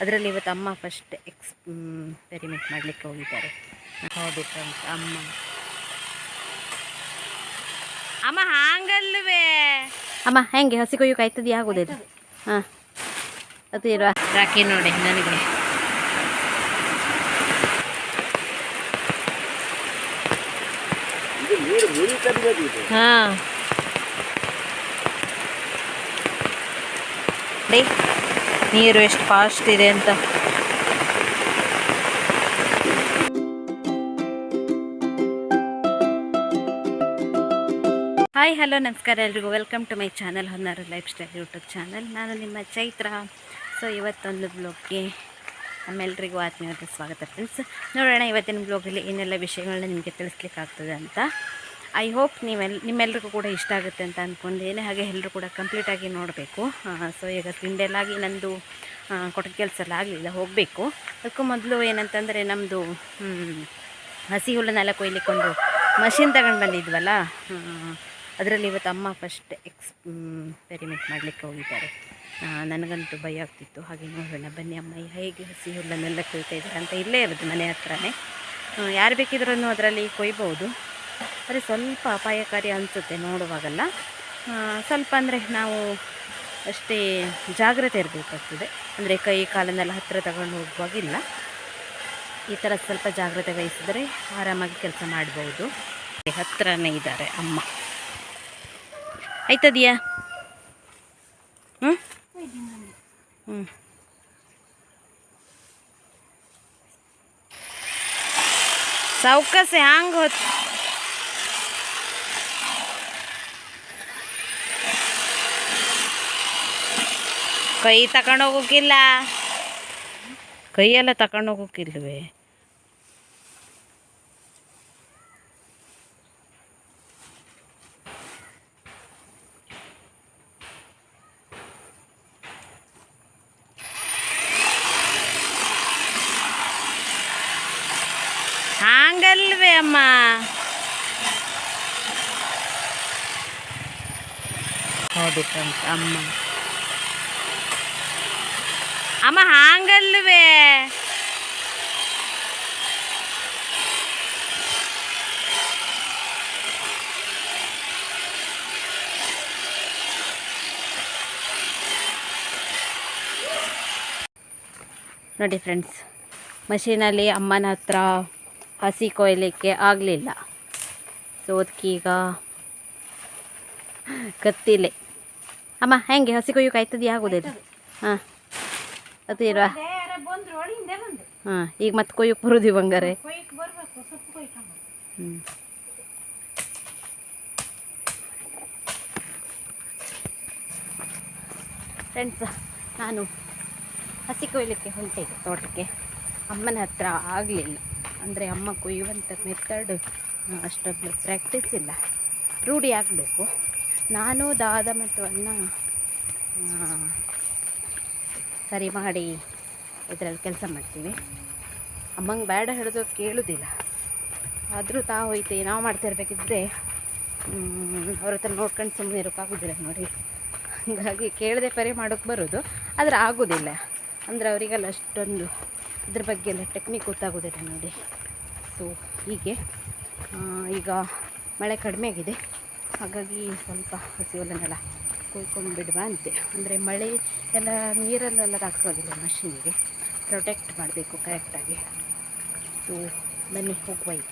ಅದರಲ್ಲಿ ಇವತ್ತು ಅಮ್ಮ ಫಸ್ಟ್ ಎಕ್ಸ್ಪೆರಿಮೆಂಟ್ ಮಾಡಲಿಕ್ಕೆ ಹೋಗಿದ್ದಾರೆ ಹೌದು ಫ್ರೆಂಡ್ಸ್ ಅಮ್ಮ ಅಮ್ಮ ಹಾಂಗಲ್ವೇ ಅಮ್ಮ ಹೆಂಗೆ ಹಸಿ ಕೊಯ್ಯೋಕೆ ಆಯ್ತದೆ ಆಗೋದಿಲ್ಲ ಹಾಂ ಅದು ಇರುವ ರಾಕಿ ನೋಡಿ ನನಗೆ ಹಾಂ ನೀರು ಎಷ್ಟು ಫಾಸ್ಟ್ ಇದೆ ಅಂತ. ಹಾಯ್ ಹಲೋ ನಮಸ್ಕಾರ ಎಲ್ರಿಗೂ. Welcome to my channel Honnaru life style YouTube channel ನಾನು ನಿಮ್ಮ ಚೈತ್ರ. ಸೊ ಇವತ್ತೊಂದು ಬ್ಲಾಗ್ಗೆ ನಮ್ಮೆಲ್ರಿಗೂ ಆತ್ಮೀಯವಾದ ಸ್ವಾಗತ ಫ್ರೆಂಡ್ಸ್ ನೋಡೋಣ, ಇವತ್ತಿನ ಬ್ಲಾಗಲ್ಲಿ ಏನೆಲ್ಲ ವಿಷಯಗಳನ್ನ ನಿಮಗೆ ತಿಳಿಸ್ಲಿಕ್ಕಾಗ್ತದೆ ಅಂತ. ಐ ಹೋಪ್ ನೀವೆಲ್, ನಿಮ್ಮೆಲ್ರಿಗೂ ಕೂಡ ಇಷ್ಟ ಆಗುತ್ತೆ ಅಂತ ಅಂದ್ಕೊಂಡೇನೆ ಹಾಗೆ ಎಲ್ಲರೂ ಕೂಡ ಕಂಪ್ಲೀಟಾಗಿ ನೋಡಬೇಕು. ಸೊ ಈಗ ತಿಂಡೆಲ್ಲಾಗಿ ನಂದು ಕೊಟ್ಟ ಕೆಲಸ ಎಲ್ಲ ಆಗಲಿಲ್ಲ, ಹೋಗಬೇಕು. ಅದಕ್ಕೂ ಮೊದಲು ಏನಂತಂದರೆ ನಮ್ಮದು ಹಸಿ ಹುಲ್ಲನ್ನೆಲ್ಲ ಕೊಯ್ಲಿಕ್ಕೊಂದು ಮಷಿನ್ ತಗೊಂಡು ಬಂದಿದ್ವಲ್ಲ ಅದರಲ್ಲಿ ಇವತ್ತು ಅಮ್ಮ ಫಸ್ಟ್ ಎಕ್ಸ್ಪೆರಿಮೆಂಟ್ ಮಾಡಲಿಕ್ಕೆ ಹೋಗಿದ್ದಾರೆ. ನನಗಂತೂ ಭಯ ಆಗ್ತಿತ್ತು. ಹಾಗೆ ನೋಡೋಣ, ಬನ್ನಿ ಅಮ್ಮ, ಹೇಗೆ ಹಸಿ ಹುಲ್ಲನ್ನೆಲ್ಲ ಕೊಯ್ತಾ ಇದ್ದಾರೆ ಅಂತ ಇಲ್ಲೇ ಇರೋದು ಮನೆ ಹತ್ರನೇ. ಯಾರು ಬೇಕಿದ್ರೂ ಅದರಲ್ಲಿ ಕೊಯ್ಬೋದು. ಆದರೆ ಸ್ವಲ್ಪ ಅಪಾಯಕಾರಿ ಅನಿಸುತ್ತೆ ನೋಡುವಾಗಲ್ಲ. ಸ್ವಲ್ಪ ಅಂದರೆ ನಾವು ಅಷ್ಟೇ ಜಾಗ್ರತೆ ಇರಬೇಕಾಗ್ತದೆ. ಅಂದರೆ ಕೈ ಕಾಲನ್ನೆಲ್ಲ ಹತ್ತಿರ ತಗೊಂಡು ಹೋಗುವಾಗಿಲ್ಲ ಈ ಥರ ಸ್ವಲ್ಪ ಜಾಗ್ರತೆ ವಹಿಸಿದರೆ ಆರಾಮಾಗಿ ಕೆಲಸ ಮಾಡ್ಬೋದು. ಹತ್ರನೇ ಇದ್ದಾರೆ ಅಮ್ಮ. ಆಯ್ತದಿಯಾ ಹ್ಞೂ ಹ್ಞೂ ಸೌಕಸೆ, ಹ್ಯಾಂಗೆ ಹೊತ್ತು ಕೈ ತಗೊಂಡು ಹೋಗೋಕ್ಕಿಲ್ಲ ಕೈಯೆಲ್ಲ ತಗೊಂಡು ಹೋಗೋಕ್ಕಿಲ್ವೇ ಹಾಂಗಲ್ವೇ ಅಮ್ಮ? ಹೌದು ಅಮ್ಮ. ಅಮ್ಮ ಹಾಂಗಲ್ವೇ? ನೋಡಿ ಫ್ರೆಂಡ್ಸ್ ಮಷೀನಲ್ಲಿ ಅಮ್ಮನ ಹತ್ರ ಹಸಿ ಕೊಯ್ಲಿಕ್ಕೆ ಆಗಲಿಲ್ಲ. ಸೊ ಅದಕ್ಕೀಗ ಕತ್ತಿಲೆ. ಅಮ್ಮ ಹೆಂಗೆ? ಹಸಿ ಕೊಯ್ಯೋಕೆ ಆಯ್ತದೆ ಆಗೋದಿಲ್ಲ. ಹಾಂ. ಅದು ಇಲ್ವಾ ಹಾಂ ಈಗ ಮತ್ತೆ ಕೊಯ್ಯೋಕೆ ಬರೋದು ಬಂಗಾರೆ ಹ್ಞೂ ಫ್ರೆಂಡ್ಸ್ ನಾನು ಹಸಿ ಕೊಯ್ಲಿಕ್ಕೆ ಹೊಂಟೆ ತೋಟಕ್ಕೆ. ಅಮ್ಮನ ಹತ್ರ ಆಗಲಿಲ್ಲ. ಅಂದರೆ ಅಮ್ಮ ಕೊಯ್ಯುವಂಥ ಮೆಥಡ್ ಅಷ್ಟೊಂದು ಪ್ರಾಕ್ಟೀಸ್ ಇಲ್ಲ. ರೂಢಿ ಆಗಬೇಕು. ನಾನು ದಾದ ಮತ್ತು ಅಣ್ಣ ಸರಿ ಮಾಡಿ ಇದರಲ್ಲಿ ಕೆಲಸ ಮಾಡ್ತೀವಿ. ಅಮ್ಮಂಗೆ ಬೇಡ ಹಿಡಿದು ಕೇಳೋದಿಲ್ಲ. ಆದರೂ ತಾ ಹೋಯ್ತು ನಾವು ಮಾಡ್ತಿರ್ಬೇಕಿದ್ರೆ ಅವ್ರ ಹತ್ರ ನೋಡ್ಕೊಂಡು ಸುಮ್ಮನೆ ಇರೋಕ್ಕಾಗೋದಿಲ್ಲ ನೋಡಿ. ಹಾಗಾಗಿ ಕೇಳದೆ ಪರಿ ಮಾಡೋಕ್ಕೆ ಬರೋದು, ಆದರೆ ಆಗೋದಿಲ್ಲ. ಅಂದರೆ ಅವರಿಗೆಲ್ಲ ಅಷ್ಟೊಂದು ಇದ್ರ ಬಗ್ಗೆ ಎಲ್ಲ ಟೆಕ್ನಿಕ್ ಗೊತ್ತಾಗೋದಿಲ್ಲ ನೋಡಿ. ಸೊ ಹೀಗೆ ಈಗ ಮಳೆ ಕಡಿಮೆ ಆಗಿದೆ. ಹಾಗಾಗಿ ಸ್ವಲ್ಪ ಹಸಿ ಹುಲ್ಲನ್ನೆಲ್ಲ ಕೊಯ್ಕೊಂಡು ಬಿಡುವ ಅಂತೆ. ಅಂದರೆ ಮಳೆ ಎಲ್ಲ ನೀರಲ್ಲೆಲ್ಲ ಹಾಕ್ಸೋದಿಲ್ಲ ಮಷೀನಿಗೆ ಪ್ರೊಟೆಕ್ಟ್ ಮಾಡಬೇಕು ಕರೆಕ್ಟಾಗಿ ಸೊ ಬನ್ನಿ ಹೋಗುವ ಈಗ.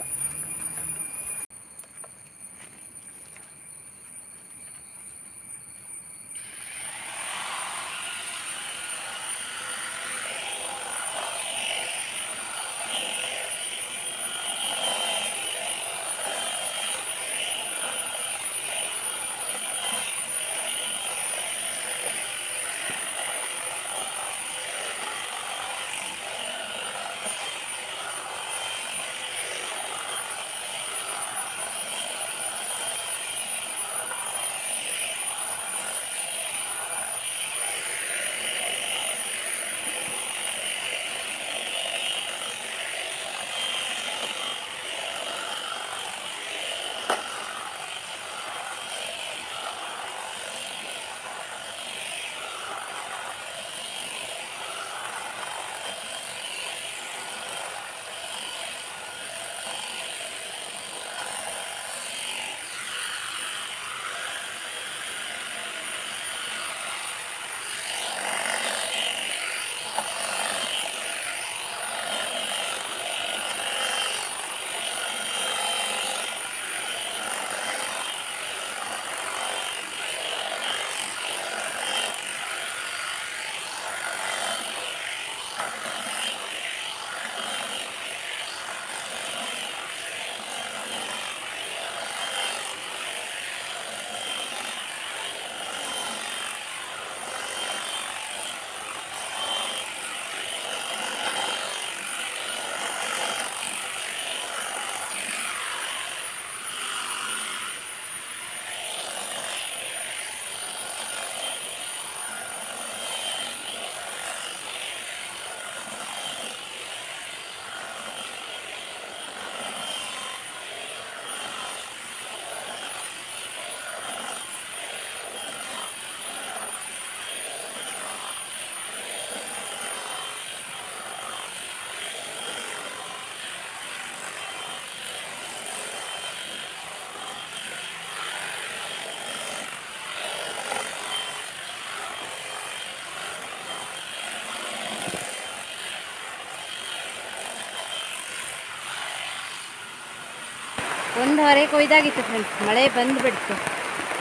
ಒಂದುವರೆ ಕೊಯ್ದಾಗಿತ್ತು ಫ್ರೆಂಡ್ಸ್ ಮಳೆ ಬಂದುಬಿಡ್ತು.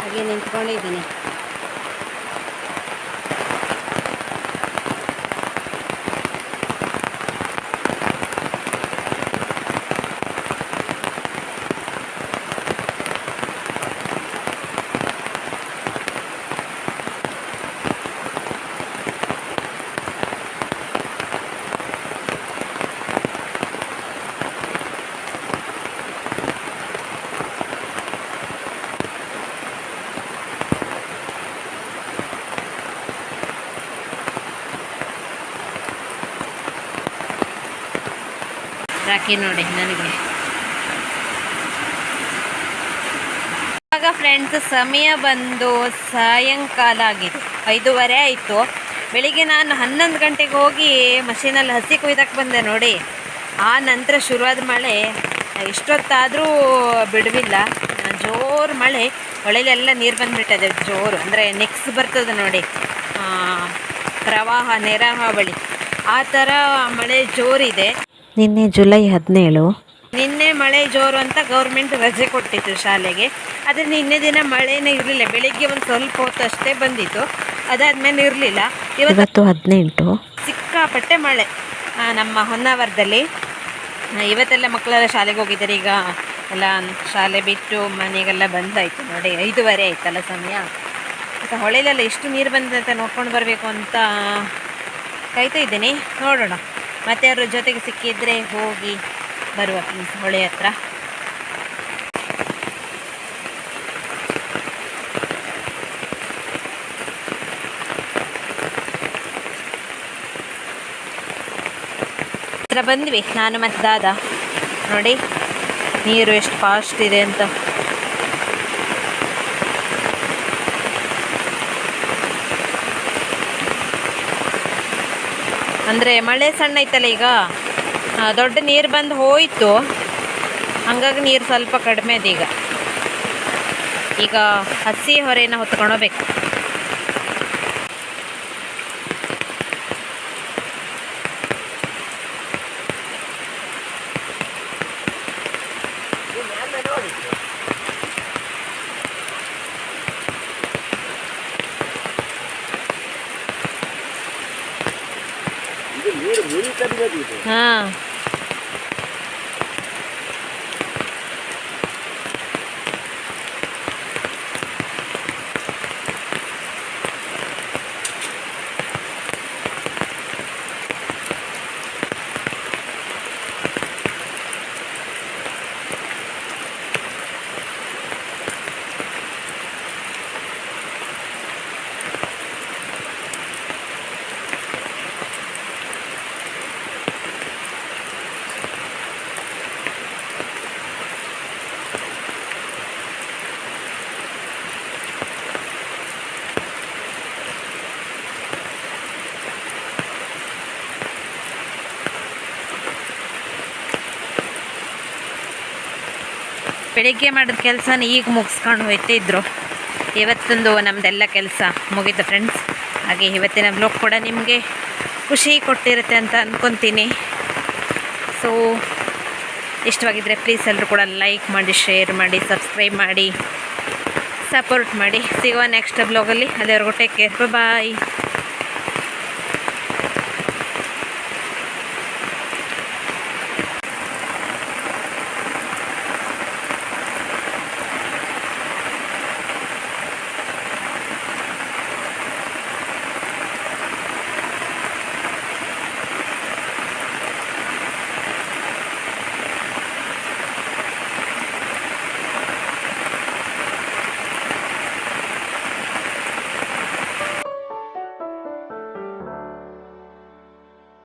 ಹಾಗೆ ನಿಂತ್ಕೊಂಡಿದ್ದೀನಿ. ರಾಕಿ ನೋಡಿ ನನಗೆ. ಇವಾಗ ಫ್ರೆಂಡ್ಸ್ ಸಮಯ ಬಂದು ಸಾಯಂಕಾಲ ಆಗಿದೆ ಐದೂವರೆ ಆಯಿತು. ಬೆಳಿಗ್ಗೆ ನಾನು ಹನ್ನೊಂದು ಗಂಟೆಗೆ ಹೋಗಿ ಮಷೀನಲ್ಲಿ ಹಸಿ ಕುಯ್ದಕ್ಕೆ ಬಂದೆ ನೋಡಿ. ಆ ನಂತರ ಶುರುವಾದ ಮಳೆ. ಇಷ್ಟೊತ್ತಾದರೂ ಬಿಡುವಿಲ್ಲ. ಜೋರು ಮಳೆ. ಹೊಳೆಲೆಲ್ಲ ನೀರು ಬಂದುಬಿಟ್ಟದೆ ಜೋರು. ಅಂದರೆ ನೆಕ್ಸ್ ಬರ್ತದೆ ನೋಡಿ. ಪ್ರವಾಹ ನೆರಹಾವಳಿ ಆ ಥರ ಮಳೆ ಜೋರಿದೆ. ನಿನ್ನೆ ಜುಲೈ ಹದಿನೇಳು. ನಿನ್ನೆ ಮಳೆ ಜೋರು ಅಂತ ಗೌರ್ಮೆಂಟ್ ರಜೆ ಕೊಟ್ಟಿತ್ತು ಶಾಲೆಗೆ. ಆದರೆ ನಿನ್ನೆ ದಿನ ಮಳೆನೇ ಇರಲಿಲ್ಲ. ಬೆಳಿಗ್ಗೆ ಒಂದು ಸ್ವಲ್ಪ ಹೊತ್ತು ಅಷ್ಟೇ ಬಂದಿತ್ತು. ಅದಾದ್ಮೇಲೆ ಇರಲಿಲ್ಲ. ಇವತ್ತು ಹದಿನೆಂಟು. ಸಿಕ್ಕಾಪಟ್ಟೆ ಮಳೆ. ನಮ್ಮ ಹೊನ್ನಾವರದಲ್ಲಿ. ಇವತ್ತೆಲ್ಲ ಮಕ್ಕಳೆಲ್ಲ ಶಾಲೆಗೆ ಹೋಗಿದ್ದಾರೆ. ಈಗ ಎಲ್ಲ ಶಾಲೆ ಬಿಟ್ಟು ಮನೆಗೆಲ್ಲ ಬಂದಾಯಿತು ನೋಡಿ. ಐದೂವರೆ ಆಯ್ತಲ್ಲ ಸಮಯ. ಮತ್ತು ಹೊಳೆಯಲ್ಲೆಲ್ಲ ಎಷ್ಟು ನೀರು ಬಂದಿದೆ ಅಂತ ನೋಡ್ಕೊಂಡು ಬರಬೇಕು ಅಂತ ಕಾಯ್ತಾ ಇದ್ದೀನಿ. ನೋಡೋಣ. ಮತ್ತೆ ಅವರ ಜೊತೆಗೆ ಸಿಕ್ಕಿದ್ರೆ ಹೋಗಿ ಬರುವ ಪ್ಲೀಸ್ ಹೊಳೆ ಹತ್ರ. ಹತ್ರ ಬಂದ್ವಿ, ನಾನು ಮತ್ತೆ ದಾದ. ನೋಡಿ, ನೀರು ಎಷ್ಟು ಫಾಸ್ಟ್ ಇದೆ ಅಂತ. ಅಂದರೆ ಮಳೆ ಸಣ್ಣ ಐತಲ್ಲ ಈಗ ದೊಡ್ಡ ನೀರು ಬಂದು ಹೋಯಿತು. ಹಂಗಾಗಿ ನೀರು ಸ್ವಲ್ಪ ಕಡಿಮೆ ಇದೆ ಈಗ. ಈಗ ಹಸಿ ಹೊರೆನ ಹೊತ್ಕೊಂಡೋಗ್ಬೇಕು ಹಾಂ ಬೆಳಿಗ್ಗೆ ಮಾಡಿದ ಕೆಲಸನ ಈಗ ಮುಗಿಸ್ಕೊಂಡು ಹೋಯ್ತಿದ್ರು ಇವತ್ತೊಂದು ನಮ್ಮದೆಲ್ಲ ಕೆಲಸ ಮುಗೀತು ಫ್ರೆಂಡ್ಸ್ ಹಾಗೆ ಇವತ್ತಿನ ಬ್ಲಾಗ್ ಕೂಡ ನಿಮಗೆ ಖುಷಿ ಕೊಟ್ಟಿರುತ್ತೆ ಅಂತ ಅಂದ್ಕೊತೀನಿ ಸೊ ಇಷ್ಟವಾಗಿದ್ದರೆ ಪ್ಲೀಸ್ ಎಲ್ಲರೂ ಕೂಡ ಲೈಕ್ ಮಾಡಿ ಶೇರ್ ಮಾಡಿ ಸಬ್ಸ್ಕ್ರೈಬ್ ಮಾಡಿ ಸಪೋರ್ಟ್ ಮಾಡಿ. ಸಿಗುವ ನೆಕ್ಸ್ಟ್ ಬ್ಲಾಗಲ್ಲಿ ಅಲ್ಲಿವರೆಗೂ ಟೇಕ್ ಕೇರ್ ಬಾಯ್